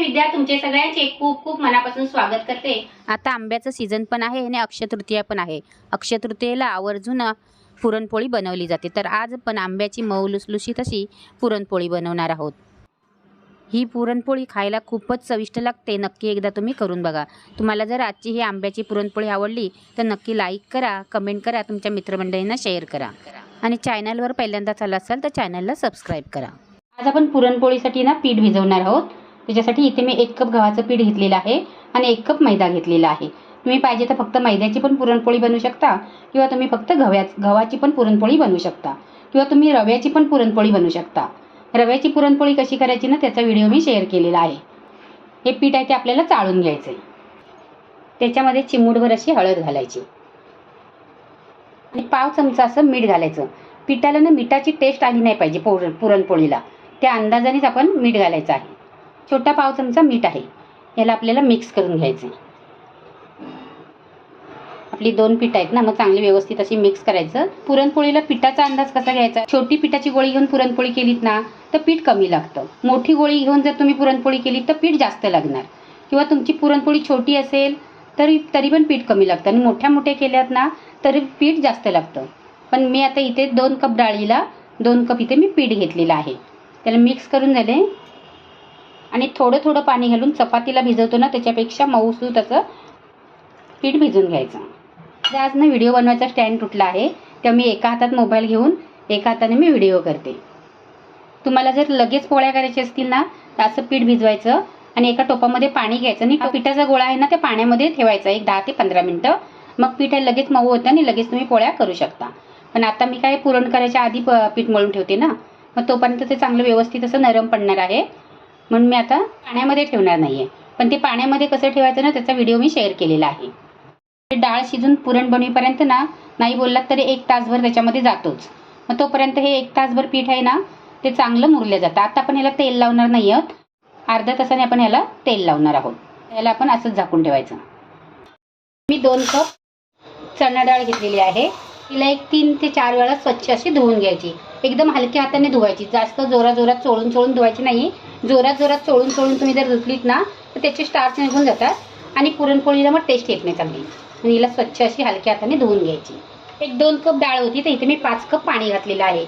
विद्या तुमचे सगळ्यांचे खूप खूप मनापासून स्वागत करते. आता आंब्याचं सीझन पण आहे आणि अक्षयतृतीया पण आहे. अक्षतृतीयेला आवर्जून पुरणपोळी बनवली जाते. तर आज पण आंब्याची मऊ लुसलुशी तशी पुरणपोळी बनवणार आहोत. ही पुरणपोळी खायला खूपच चविष्ट लागते. नक्की एकदा तुम्ही करून बघा. तुम्हाला जर आजची ही आंब्याची पुरणपोळी आवडली तर नक्की लाईक करा कमेंट करा तुमच्या मित्रमंडळींना शेअर करा. आणि चॅनलवर पहिल्यांदा चालला असाल तर चॅनलला सबस्क्राईब करा. आज आपण पुरणपोळीसाठी ना पीठ भिजवणार आहोत. त्याच्यासाठी इथे मी एक कप गव्हाचं पीठ घेतलेलं आहे आणि एक कप मैदा घेतलेला आहे. तुम्ही पाहिजे तर फक्त मैद्याची पण पुरणपोळी बनवू शकता किंवा तुम्ही फक्त गव्या गव्हाची पण पुरणपोळी बनवू शकता किंवा तुम्ही रव्याची पण पुरणपोळी बनवू शकता. रव्याची पुरणपोळी कशी करायची ना त्याचा व्हिडिओ मी शेअर केलेला आहे. हे पीठ आहे ते आपल्याला चाळून घ्यायचं आहे त्याच्यामध्ये चिमूटभर अशी हळद घालायची. आणि पाव चमचा असं मीठ घालायचं. पिठाला ना मिठाची टेस्ट आली नाही पाहिजे पुरण पुरणपोळीला. त्या अंदाजानेच आपण मीठ घालायचं आहे. छोटा पाव चमचा मीठ आहे. याला आपल्याला मिक्स करून घ्यायचं आहे आपली दोन पीठ आहेत ना मग चांगली व्यवस्थित अशी मिक्स करायचं. पुरणपोळीला पिठाचा अंदाज कसा घ्यायचा? छोटी पिठाची गोळी घेऊन पुरणपोळी केलीत ना तर पीठ कमी लागतं. मोठी गोळी घेऊन जर तुम्ही पुरणपोळी केली तर पीठ जास्त लागणार. किंवा तुमची पुरणपोळी छोटी असेल तरी तरी पण पीठ कमी लागतं. आणि मोठ्या मोठ्या केल्यात ना तरी पीठ जास्त लागतं. पण मी आता इथे दोन कप डाळीला दोन कप इथे मी पीठ घेतलेलं आहे. त्याला मिक्स करून झाले. आणि थोडं थोडं पाणी घालून चपातीला भिजवतो ना त्याच्यापेक्षा मऊसूत असं पीठ भिजून घ्यायचं. तर आज ना व्हिडिओ बनवायचा स्टँड तुटला आहे तेव्हा मी एका हातात मोबाईल घेऊन एका हाताने मी व्हिडिओ करते. तुम्हाला जर लगेच पोळ्या करायच्या असतील ना तर असं पीठ भिजवायचं आणि एका टोपामध्ये पाणी घ्यायचं आणि हा. पिठाचा गोळा आहे ना त्या पाण्यामध्ये ठेवायचा एक दहा ते पंधरा मिनटं. मग पीठ हे लगेच मऊ होतं आणि लगेच तुम्ही पोळ्या करू शकता. पण आता मी काय पुरण करायच्या आधी पीठ मळून ठेवते ना मग तोपर्यंत ते चांगलं व्यवस्थित असं नरम पडणार आहे. म्हणून मी आता पाण्यामध्ये ठेवणार नाही आहे पण ते पाण्यामध्ये कसं ठेवायचं ना त्याचा व्हिडिओ मी शेअर केलेला आहे. ते डाळ शिजून पुरण बनवीपर्यंत ना नाही बोललात तरी एक तासभर त्याच्यामध्ये जातोच. मग तोपर्यंत हे एक तासभर पीठ आहे ना ते चांगलं मुरलं जातं. आता आपण याला तेल लावणार नाही आहोत अर्ध्या तासाने आपण याला तेल लावणार आहोत. याला आपण असंच झाकून ठेवायचं. मी दोन कप चणा डाळ घेतलेली आहे. तिला एक तीन ते चार वेळा स्वच्छ अशी धुवून घ्यायची. एकदम हलक्या हाताने धुवायची. जास्त जोरात जोरात चोळून चोळून धुवायची नाही. जोरात जोरात चोळून चोळून तुम्ही जर धुतलीत ना तर त्याचे स्टार्च निघून जातात आणि पुरणपोळीला मग टेस्ट येत नाही चांगली. आणि हिला स्वच्छ अशी हलक्या हाताने धुवून घ्यायची. एक दोन कप डाळ होती तर इथे मी पाच कप पाणी घातलेलं आहे.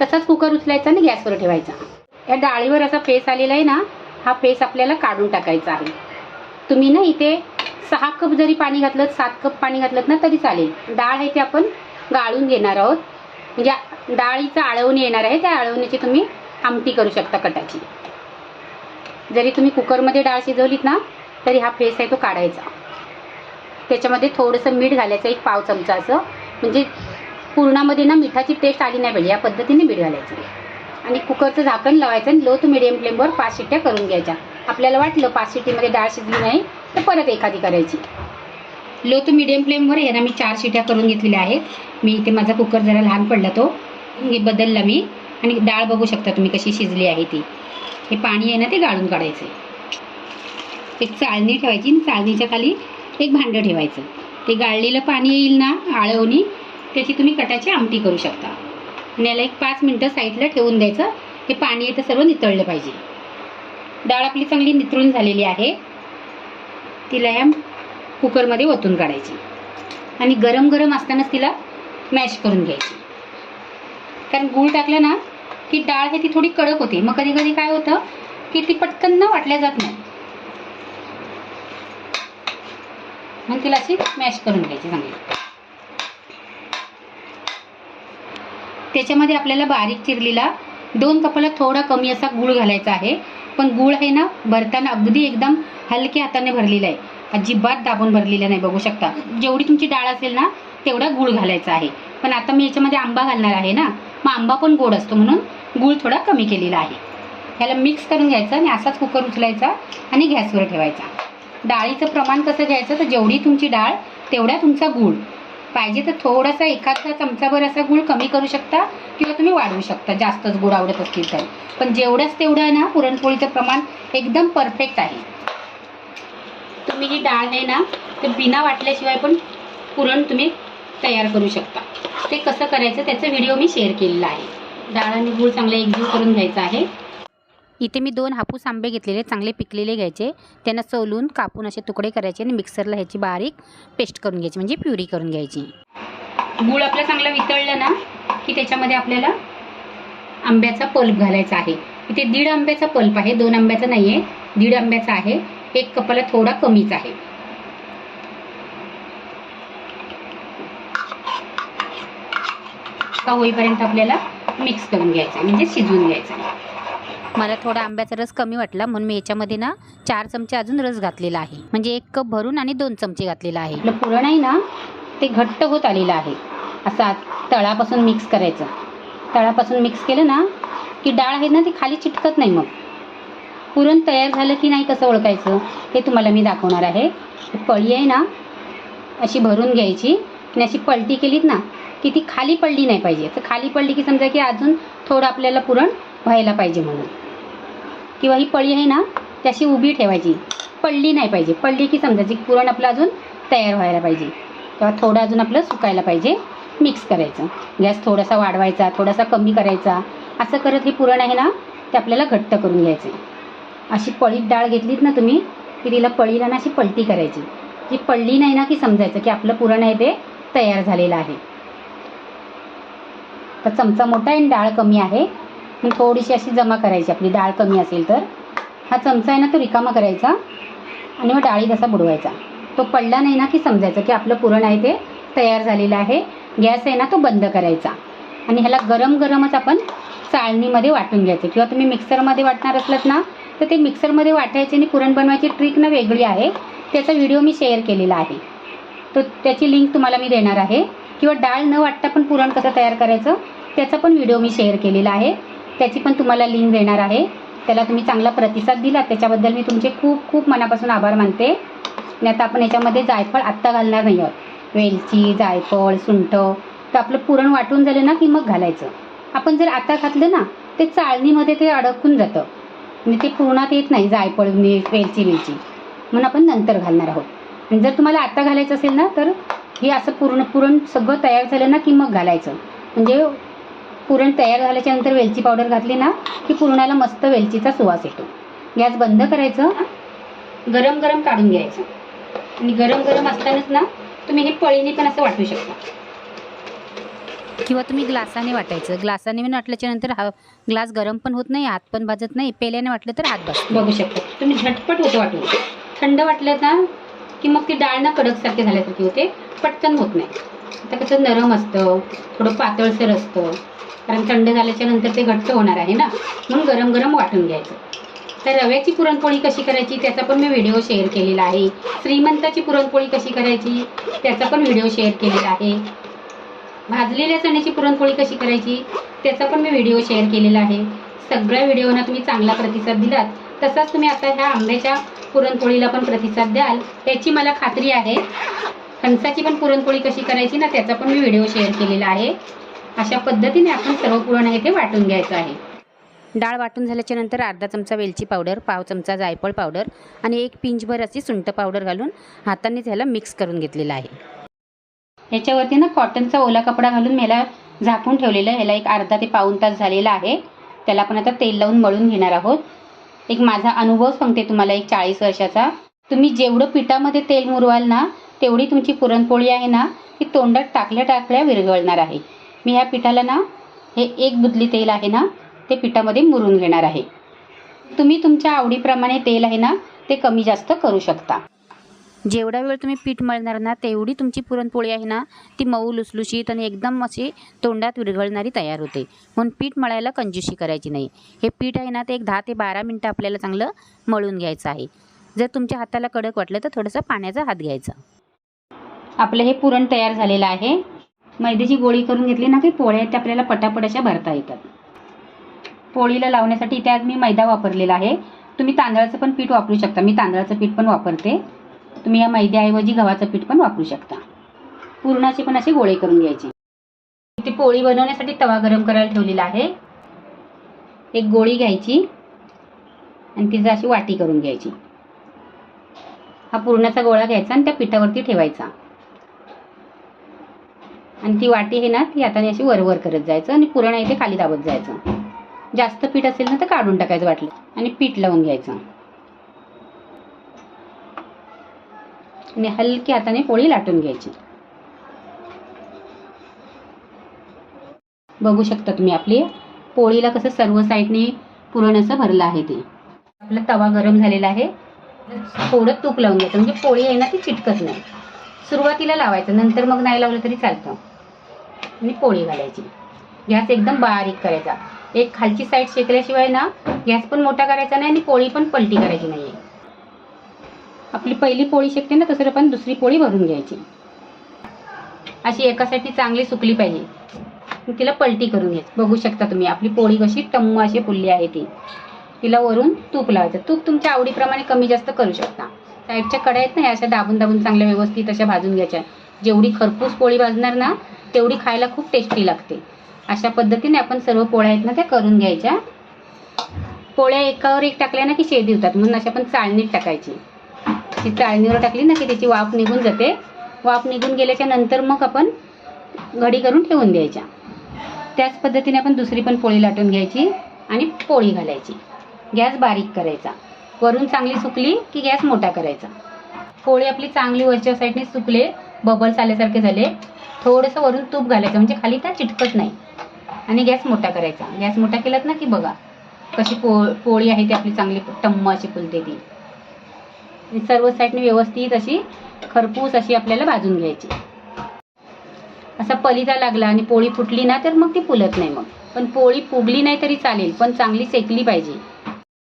तसाच कुकर उचलायचा आणि गॅसवर ठेवायचा. या डाळीवर असा फेस आलेला आहे ना हा फेस आपल्याला काढून टाकायचा आहे. तुम्ही ना इथे सहा कप जरी पाणी घातलं सात कप पाणी घातलं ना तरी चालेल. डाळ आहे ते आपण गाळून घेणार आहोत. म्हणजे डाळीचं आळवणी येणार आहे त्या आळवणीची तुम्ही आमटी करू शकता कटाची. जरी तुम्ही कुकरमध्ये डाळ शिजवलीत ना तरी हा फेस आहे तो काढायचा. त्याच्यामध्ये थोडंसं मीठ घालायचं एक पाव चमचा असं. म्हणजे पूर्णामध्ये ना मिठाची टेस्ट आली नाही पाहिजे या पद्धतीने मीठ घालायचं. आणि कुकरचं झाकण लावायचं आणि लो टू मिडियम फ्लेमवर पाच शिट्ट्या करून घ्यायच्या. आपल्याला वाटलं पाच शिट्टीमध्ये डाळ शिजली नाही तर परत एखादी करायची. लो टू मिडियम फ्लेमवर यांना ना मी चार शिट्या करून घेतलेल्या आहेत. मी इथे माझा कुकर जरा लहान पडला तो. बदलला मी. आणि डाळ बघू शकता तुम्ही कशी शिजली आहे ती. हे पाणी आहे ना ते गाळून काढायचं. एक चाळणी ठेवायची आणि चाळणीच्या खाली एक भांडं ठेवायचं. ते गाळलेलं पाणी येईल ना आळवणी त्याची तुम्ही कटाची आमटी करू शकता. आणि याला एक पाच मिनटं साईडला ठेवून द्यायचं. हे पाणी आहे तर सर्व नितळलं पाहिजे. डाळ आपली चांगली नितळून झालेली आहे. तिला या कुकरमध्ये ओतून काढायची. आणि गरम गरम असतानाच तिला मॅश करून घ्यायची. कारण गूळ टाकलं ना की डाळ ही ती थोडी कडक होते. मग कधी कधी काय होतं की ती पटकन ना वाटल्या जात नाही. मग तिला अशी मॅश करून घ्यायची चांगली. त्याच्यामध्ये आपल्याला बारीक चिरलेला दोन कपाला थोडा कमी असा गूळ घालायचा आहे. पण गूळ आहे ना भरताना अगदी एकदम हलक्या हाताने भरलेला आहे. अजिबात दाबून भरलेलं नाही बघू शकता. जेवढी तुमची डाळ असेल ना तेवढा गूळ घालायचा आहे. पण आता मी याच्यामध्ये आंबा घालणार आहे ना मग आंबा पण गोड असतो म्हणून गूळ थोडा कमी केलेला आहे. ह्याला मिक्स करून घ्यायचं आणि असाच कुकर उचलायचा आणि गॅसवर ठेवायचा. डाळीचं प्रमाण कसं घ्यायचं तर जेवढी तुमची डाळ तेवढा तुमचा गूळ. पाहिजे तर थोडासा एखादा चमचाभर असा गूळ कमी करू शकता किंवा तुम्ही वाढवू शकता जास्तच गूळ आवडत असतील तर. पण जेवढंच तेवढं आहे ना पुरणपोळीचं प्रमाण एकदम परफेक्ट आहे. तुम्ही जी डाळ आहे ना ते बिना वाटल्याशिवाय पण पुरण तुम्ही तयार करू शकता. ते कसं करायचं त्याचा व्हिडिओ मी शेअर केलेला आहे. डाळ आणि गूळ चांगला एकजीव करून घ्यायचा आहे. इथे मी दोन हापूस आंबे घेतलेले चांगले पिकलेले घ्यायचे. त्यांना सोलून कापून असे तुकडे करायचे आणि मिक्सरला ह्याची बारीक पेस्ट करून घ्यायची म्हणजे प्युरी करून घ्यायची. गूळ आपला चांगला वितळला ना की त्याच्यामध्ये आपल्याला आंब्याचा पल्प घालायचा आहे. इथे दीड आंब्याचा पल्प आहे दोन आंब्याचा नाही आहे दीड आंब्याचा आहे. एक कपाला थोडा कमीच आहे. होईपर्यंत आपल्याला मिक्स करून घ्यायचं म्हणजे शिजवून घ्यायचं मला थोडा आंब्याचा रस कमी वाटला म्हणून मी याच्यामध्ये ना चार चमचे अजून रस घातलेला आहे. म्हणजे एक कप भरून आणि दोन चमचे घातलेला आहे. आपलं पुरण आहे ना ते घट्ट होत आलेलं आहे. असं तळापासून मिक्स करायचं. तळापासून मिक्स केलं ना की डाळ आहे ना ती खाली चिटकत नाही मग. पुरण तयार झालं की नाही कसं ओळखायचं हे तुम्हाला मी दाखवणार आहे. पळी आहे ना अशी भरून घ्यायची आणि अशी पलटी केलीत ना की ती खाली पडली नाही पाहिजे. तर खाली पडली की समजा की अजून थोडं आपल्याला पुरण व्हायला पाहिजे म्हणून. किंवा ही पळी आहे ना ती अशी उभी ठेवायची. पडली नाही पाहिजे. पडली की समजायची जी पुरण आपलं अजून तयार व्हायला पाहिजे. तेव्हा थोडं अजून आपलं सुकायला पाहिजे. मिक्स करायचं. गॅस थोडासा वाढवायचा थोडासा कमी करायचा. असं करत हे पुरण आहे ना ते आपल्याला घट्ट करून घ्यायचं अशी पळीत डाळ घेतलीत ना तुम्ही की तिला पळीला ना अशी पलटी करायची. जी पडली नाही ना की समजायचं की आपलं पुरण आहे ते तयार झालेलं आहे. तर चमचा मोठा आहे आणि डाळ कमी आहे. मग थोडीशी अशी जमा करायची आपली डाळ कमी असेल तर. हा चमचा आहे ना तो रिकामा करायचा आणि मग डाळी तसा बुडवायचा. तो पडला नाही ना की समजायचं की आपलं पुरण आहे ते तयार झालेलं आहे. गॅस आहे ना तो बंद करायचा. आणि ह्याला गरम गरमच आपण चाळणीमध्ये वाटून घ्यायचं. किंवा तुम्ही मिक्सरमध्ये वाटणार असलात ना तर ते मिक्सरमध्ये वाटायचे आणि पुरण बनवायची ट्रिक ना वेगळी आहे. त्याचा व्हिडिओ मी शेअर केलेला आहे. तो त्याची लिंक तुम्हाला मी देणार आहे. किंवा डाळ न वाटता पण पुरण कसं तयार करायचं त्याचा पण व्हिडिओ मी शेअर केलेला आहे. त्याची पण तुम्हाला लिंक देणार आहे. त्याला तुम्ही चांगला प्रतिसाद दिला त्याच्याबद्दल मी तुमचे खूप खूप मनापासून आभार मानते. आणि आता आपण याच्यामध्ये जायफळ आत्ता घालणार नाही आहोत. वेलची जायफळ सुंठ तर आपलं पुरण वाटून झालं ना की मग घालायचं. आपण जर आता घातलं ना ते चाळणीमध्ये ते अडकून जातं. म्हणजे ते पुरणात येत नाही जायफळ मीठ वेलची वेलची. म्हणून आपण नंतर घालणार आहोत. आणि जर तुम्हाला आता घालायचं असेल ना तर हे असं पूर्ण पुरण सगळं तयार झालं ना की मग घालायचं. म्हणजे पुरण तयार झाल्याच्यानंतर वेलची पावडर घातली ना की पुरणाला मस्त वेलचीचा सुवास येतो. गॅस बंद करायचं गरम गरम काढून घ्यायचं. आणि गरम गरम असतानाच ना तुम्ही हे पळीने पण असं वाटू शकता. किंवा तुम्ही ग्लासाने वाटायचं. ग्लासाने पण हा ग्लास गरम पण होत नाही हात पण भाजत नाही पेल्याने वाटलं तर हात बस बघू शकता. तुम्ही झटपट होतं वाटून. थंड वाटलं ना की मग ती डाळ ना कडकसारखी झाल्यासारखी होते पटकन होत नाही. आता कसं नरम असतं थोडं पातळसर असतं. कारण थंड झाल्याच्यानंतर ते घट्ट होणार आहे ना. म्हणून गरम गरम वाटून घ्यायचं. तर रव्याची पुरणपोळी कशी करायची त्याचा पण मी व्हिडिओ शेअर केलेला आहे. श्रीमंताची पुरणपोळी कशी करायची त्याचा पण व्हिडिओ शेअर केलेला आहे. भाजलेल्या चण्याची पुरणपोळी कशी करायची त्याचा पण मी व्हिडिओ शेअर केलेला आहे. सगळ्या व्हिडिओना तुम्ही चांगला प्रतिसाद दिलात. तसाच तुम्ही आता ह्या आंब्याच्या पुरणपोळीला पण प्रतिसाद द्याल. याची मला खात्री आहे. फणसाची पण पुरणपोळी कशी करायची ना त्याचा पण मी व्हिडिओ शेअर केलेला आहे. अशा पद्धतीने आपण सर्व पुरण आहे ते वाटून घ्यायचं आहे. डाळ वाटून झाल्याच्यानंतर अर्धा चमचा वेलची पावडर पाव चमचा जायफळ पावडर आणि एक पिंचभर अशी सुंठ पावडर घालून हाताने ह्याला मिक्स करून घेतलेलं आहे. ह्याच्यावरती ना कॉटनचा ओला कपडा घालून मी ह्याला झाकून ठेवलेलं आहे. ह्याला एक अर्धा ते पाऊण तास झालेला आहे. त्याला आपण आता तेल लावून मळून घेणार आहोत. एक माझा अनुभव सांगते तुम्हाला एक चाळीस वर्षाचा. तुम्ही जेवढं पिठामध्ये तेल मुरवाल ना तेवढी तुमची पुरणपोळी आहे ना ती तोंडात टाकल्या टाकल्या विरघळणार आहे. मी ह्या पिठाला ना हे एक बुदली तेल आहे ना ते पिठामध्ये मुरून घेणार आहे. तुम्ही तुमच्या आवडीप्रमाणे तेल आहे ना ते कमी जास्त करू शकता. जेवढा वेळ तुम्ही पीठ मळणार ना तेवढी तुमची पुरणपोळी आहे ना ती मऊ लुसलुशीत आणि एकदम अशी तोंडात विरघळणारी तयार होते. म्हणून पीठ मळायला कंजूशी करायची नाही. हे पीठ आहे ना ते एक दहा ते बारा मिनटं आपल्याला चांगलं मळून घ्यायचं आहे. जर तुमच्या हाताला कडक वाटलं तर थोडंसं पाण्याचा हात घ्यायचा. आपलं हे पुरण तयार झालेलं आहे. मैद्याची गोळी करून घेतली ना की पोळ्या त्या आपल्याला पटापट अशा भरता येतात. पोळीला लावण्यासाठी त्यात मी मैदा वापरलेला आहे. तुम्ही तांदळाचं पण पीठ वापरू शकता. मी तांदळाचं पीठ पण वापरते. तुम्ही या मैद्याऐवजी गव्हाचं पीठ पण वापरू शकता. पुरणाचे पण असे गोळे करून घ्यायचे. इथे पोळी बनवण्यासाठी तवा गरम करायला ठेवलेला आहे. एक गोळी घ्यायची आणि तिचं अशी वाटी करून घ्यायची. हा पुरणाचा गोळा घ्यायचा आणि त्या पिठावरती ठेवायचा. आणि ती वाटी आहे ना ती हाताने अशी वरवर करत जायचं आणि पुरण आहे ते खाली दाबत जायचं. जास्त पीठ असेल ना तर काढून टाकायचं वाटलं आणि पीठ लावून घ्यायचं. आणि हलकी हाताने पोळी लाटून घ्यायची. बघू शकता तुम्ही आपली पोळीला कसं सर्व साईडने पुरण असं भरलं आहे ते. आपला तवा गरम झालेला आहे. थोडं तूप लावून घ्यायचं. म्हणजे पोळी आहे ना ती चिटकत नाही. सुरुवातीला लावायचं. नंतर मग नाही लावलं तरी चालतं. आणि पोळी घालायची. गॅस एकदम बारीक करायचा. एक खालची साईड शेकल्याशिवाय ना गॅस पण मोठा करायचा नाही आणि पोळी पण पलटी करायची नाही. आपली पहिली पोळी शेकते ना तसं आपण दुसरी पोळी भरून घ्यायची. अशी एकासाठी चांगली सुकली पाहिजे. तिला पलटी करून घ्यायची. बघू शकता तुम्ही आपली पोळी कशी टम्म अशी फुलली आहे ती. तिला वरून तूप लावायचं. तूप तुमच्या आवडीप्रमाणे कमी जास्त करू शकता. साईडच्या कड्या आहेत ना ह्या अशा दाबून दाबून चांगल्या व्यवस्थित अशा भाजून घ्यायच्या. जेवढी खरपूस पोळी भाजणार ना तेवढी खायला खूप टेस्टी लागते. अशा पद्धतीने आपण सर्व पोळ्या आहेत ना त्या करून घ्यायच्या. पोळ्या एकावर एक टाकल्या ना की शेदी होतात. म्हणून अशा पण चाळणीत टाकायची. ती चाळणीवर टाकली ना की त्याची वाफ निघून जाते. वाफ निघून गेल्याच्यानंतर मग आपण घडी करून ठेवून द्यायच्या. त्याच पद्धतीने आपण दुसरी पण पोळी लाटून घ्यायची आणि पोळी घालायची. गॅस बारीक करायचा. वरून चांगली सुकली की गॅस मोठा करायचा. पोळी आपली चांगली वरच्या साईडने सुकले बबल्स आल्यासारखे झाले. थोडंसं वरून तूप घालायचं म्हणजे खाली त्या चिटकत नाही. आणि गॅस मोठा करायचा. गॅस मोठा केलात ना की बघा कशी पो पोळी आहे ती आपली चांगली टम्म अशी फुलते ती सर्व साईडने व्यवस्थित अशी खरपूस अशी आपल्याला भाजून घ्यायची. असा पलिता लागला आणि पोळी फुटली ना तर मग ती फुलत नाही मग. पण पोळी फुगली नाही तरी चालेल पण चांगली सेकली पाहिजे.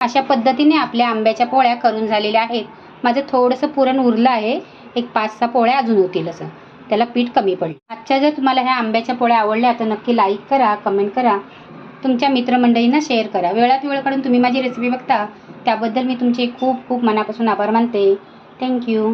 अशा पद्धतीने आपल्या आंब्याच्या पोळ्या करून झालेल्या आहेत. माझं थोडंसं पुरण उरलं आहे. एक पाच सहा पोळ्या अजून होतील असं. त्याला पीठ कमी पडलं. आजच्या जर तुम्हाला ह्या आंब्याच्या पोळ्या आवडल्या तर नक्की लाईक करा कमेंट करा. तुमच्या मित्रमंडळींना शेअर करा. वेळात वेळ काढून तुम्ही माझी रेसिपी बघता. त्याबद्दल मी तुमचे खूप खूप मनापासून आभार मानते. थँक्यू